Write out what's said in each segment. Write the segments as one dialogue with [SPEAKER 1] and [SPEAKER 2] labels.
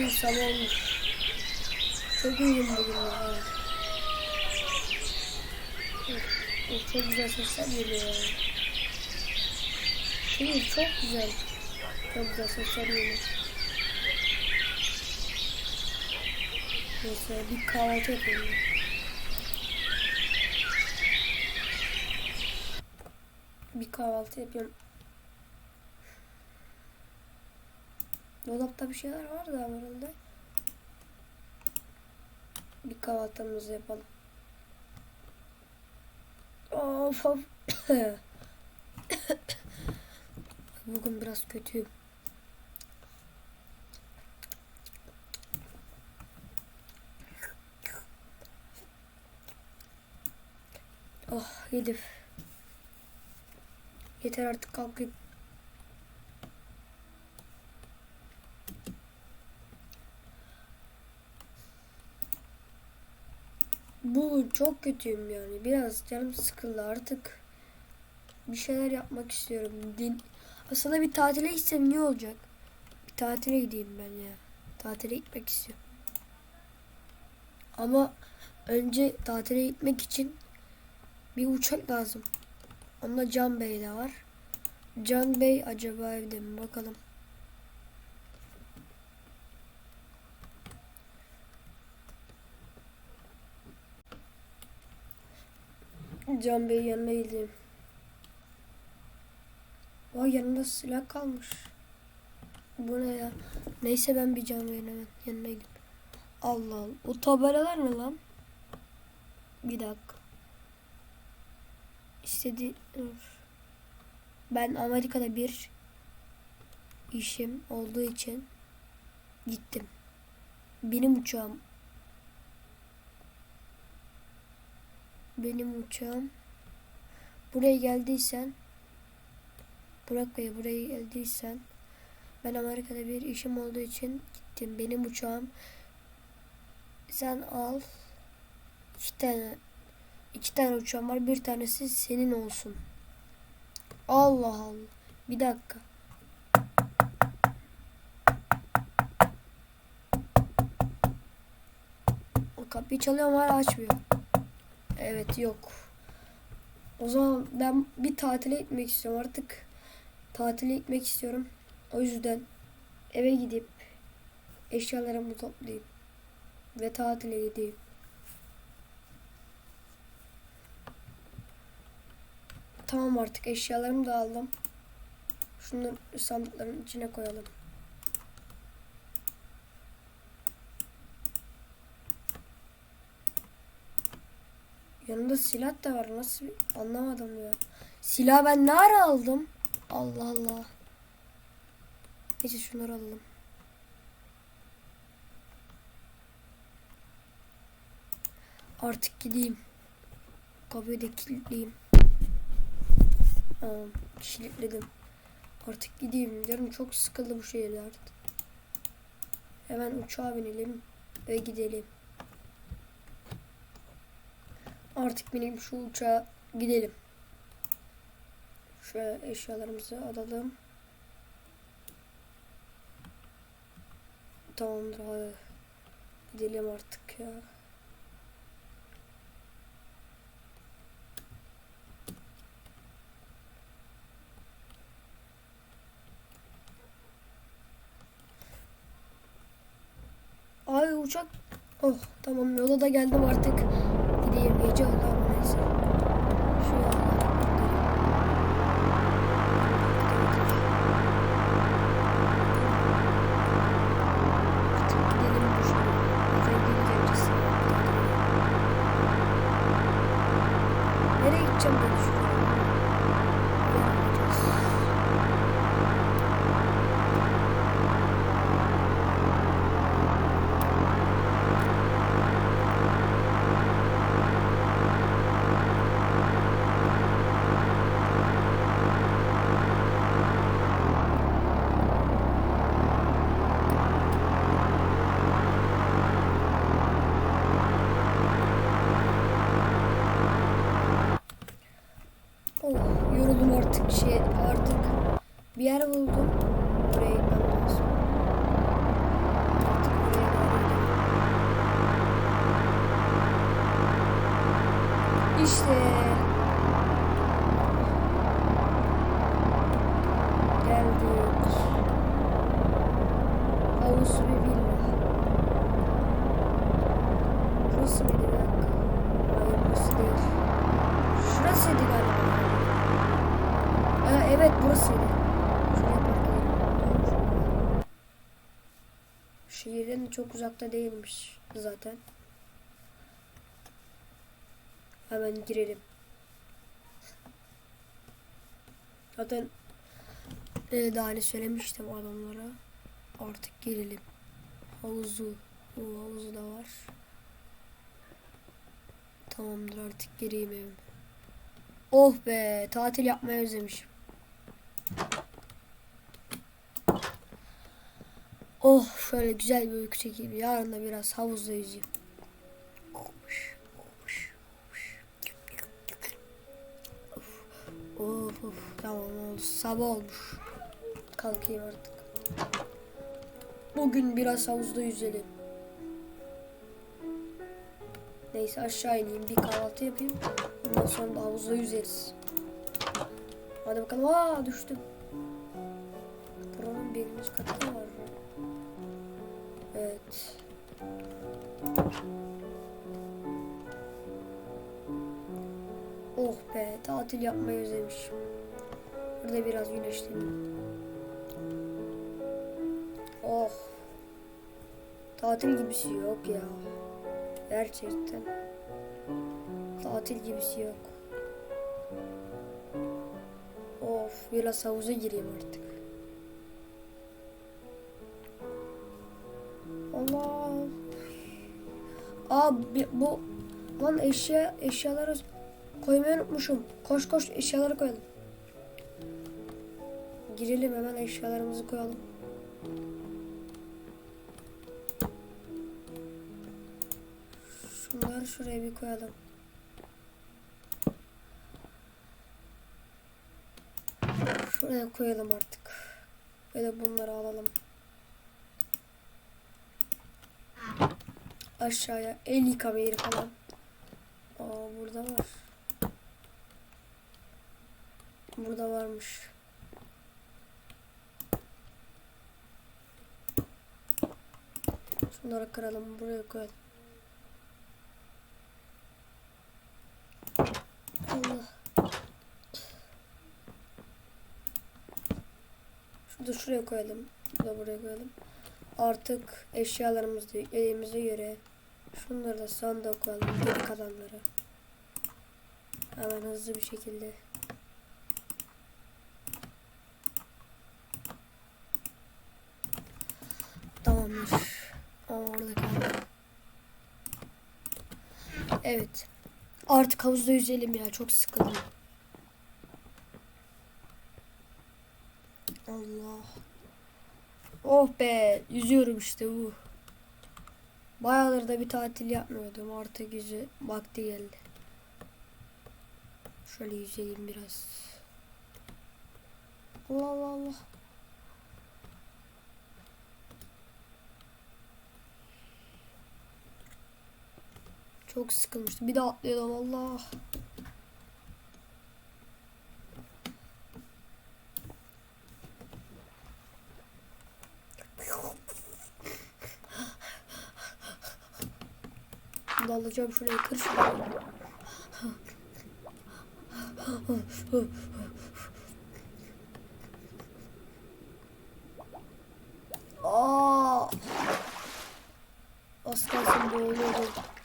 [SPEAKER 1] Çünkü sabah olmuş. Çok uyudum bugün ya. Of, Çok güzel sesler geliyor ya. Değil çok güzel. Çok güzel sesler geliyor. Neyse bir kahvaltı yapayım. ben. Bir kahvaltı yapıyorum. Dolapta bir şeyler var da herhalde. Bir kahvaltımızı yapalım. Of of. Bugün biraz kötüyüm. Oh yedim. Yeter artık kalkayım. Bu çok kötüyüm yani. Biraz canım sıkıldı artık. Bir şeyler yapmak istiyorum. Din... Aslında bir tatile gitsem ne olacak? Bir tatile gideyim ben ya. Tatile gitmek istiyorum. Ama önce tatile gitmek için bir uçak lazım. Onda Can Bey de var. Can Bey acaba evde mi? Bakalım. Can Bey yanına. Vay yanında silah kalmış. Bu ne ya? Neyse ben bir Can Bey'in hemen yanına gideyim. Allah Allah. O tabelalar ne lan? Bir dakika. İstedi... Ben Amerika'da bir işim olduğu için gittim. Benim uçağım benim uçağım buraya geldiysen Burak Bey buraya geldiysen ben Amerika'da bir işim olduğu için gittim. Benim uçağım sen al iki tane iki tane uçağım var. Bir tanesi senin olsun. Allah Allah. Bir dakika. Kapıyı çalıyorum hala açmıyor. Evet yok. O zaman ben bir tatile gitmek istiyorum artık. Tatile gitmek istiyorum. O yüzden eve gidip eşyalarımı toplayayım. Ve tatile gideyim. Tamam artık eşyalarımı da aldım. Şunları sandıkların içine koyalım. Yanında silah da var. Nasıl anlamadım ya. Silah ben ne ara aldım? Allah Allah. Neyse şunları alalım. Artık gideyim. Kapıyı da kilitleyeyim. Tamam, kilitledim. Artık gideyim. Canım çok sıkıldı bu şeyler. Hemen uçağa binelim ve gidelim. Artık bineyim şu uçağa gidelim. Şöyle eşyalarımızı alalım. Tamamdır hadi. Gidelim artık ya. Ay uçak. Oh tamam yola da geldim artık. Gideyim gece ama neyse. Şu geleceğiz. Nereye gideceğim ben düşünüyorum. Bir yer. Çok uzakta değilmiş zaten. Hemen girelim. Zaten e, daha ne söylemiştim adamlara. Artık girelim. Havuzu. O havuzu da var. Tamamdır artık gireyim evime. Oh be tatil yapmayı özlemişim. Oh şöyle güzel bir uyku çekeyim. Yarın da biraz havuzda yüzeyim. Of of tamam oldu. Sabah olmuş. Kalkayım artık. Bugün biraz havuzda yüzelim. Neyse aşağı ineyim bir kahvaltı yapayım. Ondan sonra da havuzda yüzeriz. Hadi bakalım. Aa düştüm. Buranın birinci katı var. Tatil yapmayı özlemişim. Burada biraz güneşleneyim. Oh. Tatil gibisi yok ya. Gerçekten. Tatil gibisi yok. Of biraz havuza gireyim artık. Allah. Aa bu lan eşya eşyaları koymayı unutmuşum. Koş koş eşyaları koyalım. Girelim hemen eşyalarımızı koyalım. Şunları şuraya bir koyalım. Şuraya koyalım artık. Böyle bunları alalım. Aşağıya el yıkama yeri falan. Aa burada var. Burada varmış. Şunları kıralım buraya koyalım. Allah. Şunu da şuraya koyalım. Bunu da buraya koyalım. Artık eşyalarımızı elimize göre şunları da sandığa koyalım. Geri kalanları. Hemen hızlı bir şekilde. Tamamdır. Aa, orada kaldı. Evet. Artık havuzda yüzelim ya. Çok sıkıldım. Allah. Oh be. Yüzüyorum işte bu. Bayağıdır da bir tatil yapmıyordum. Artık yüzü vakti geldi. Şöyle yüzeyim biraz. Allah Allah Allah. Çok sıkılmıştım. Bir daha atlayalım Allah. Şimdi alacağım şurayı kır. Aa! Az kalsın.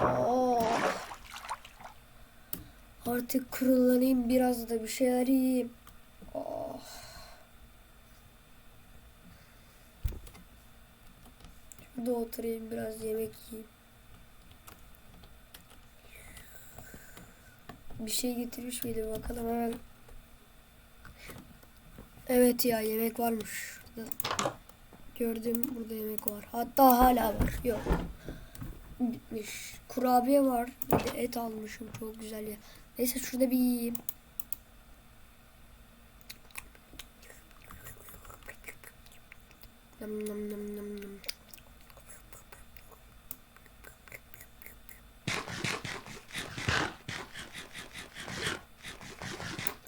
[SPEAKER 1] Aa! Artık kurulanayım biraz da bir şeyler yiyeyim. Aa! Şurada oturayım biraz yemek yiyeyim. Bir şey getirmiş miydi bakalım hemen. Evet ya yemek varmış. Gördüm burada yemek var. Hatta hala var. Yok kurabiye var. Bir de et almışım çok güzel ya. Neyse şurada bir yiyeyim. Nam nam nam nam nam.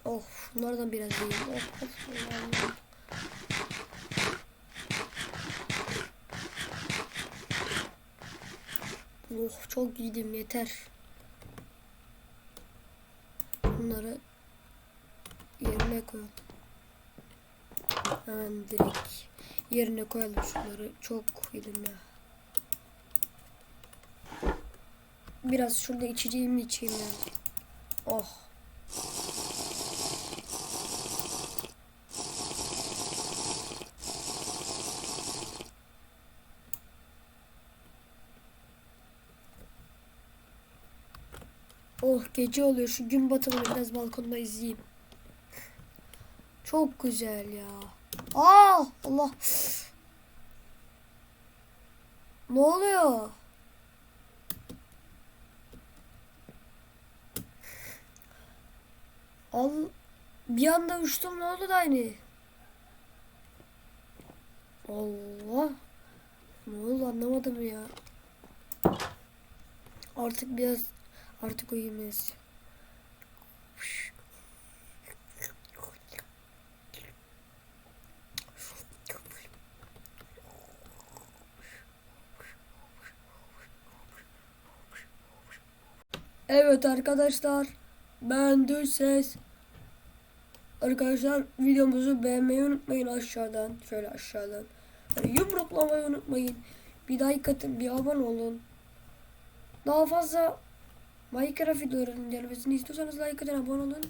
[SPEAKER 1] Oh, şunlardan biraz yiyeyim. Oh, of, of, of. Oh çok yedim yeter. Bunları yerine koyalım. Hemen direkt yerine koyalım şunları. Çok yedim ya. Biraz şurada içeceğimi içeyim ya. Oh. Oh gece oluyor. Şu gün batımını biraz balkonda izleyeyim. Çok güzel ya. Aa Allah. Ne oluyor? Al bir anda uçtum ne oldu da aynı? Allah. Ne oldu anlamadım ya. Artık biraz artık uyuyayım biraz. Evet arkadaşlar. Ben Düz Ses. Arkadaşlar videomuzu beğenmeyi unutmayın aşağıdan. Şöyle aşağıdan. Yani yumruklamayı unutmayın. Bir like atın, bir abone olun. Daha fazla Minecraft videolarının gelmesini istiyorsanız like atın, abone olun.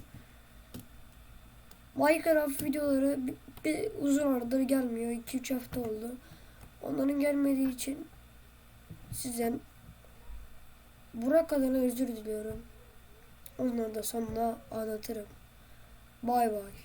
[SPEAKER 1] Minecraft videoları bir, bir uzun aradır gelmiyor. 2-3 hafta oldu. Onların gelmediği için sizden Burak adına özür diliyorum. Onları da sonra anlatırım. Bay bay.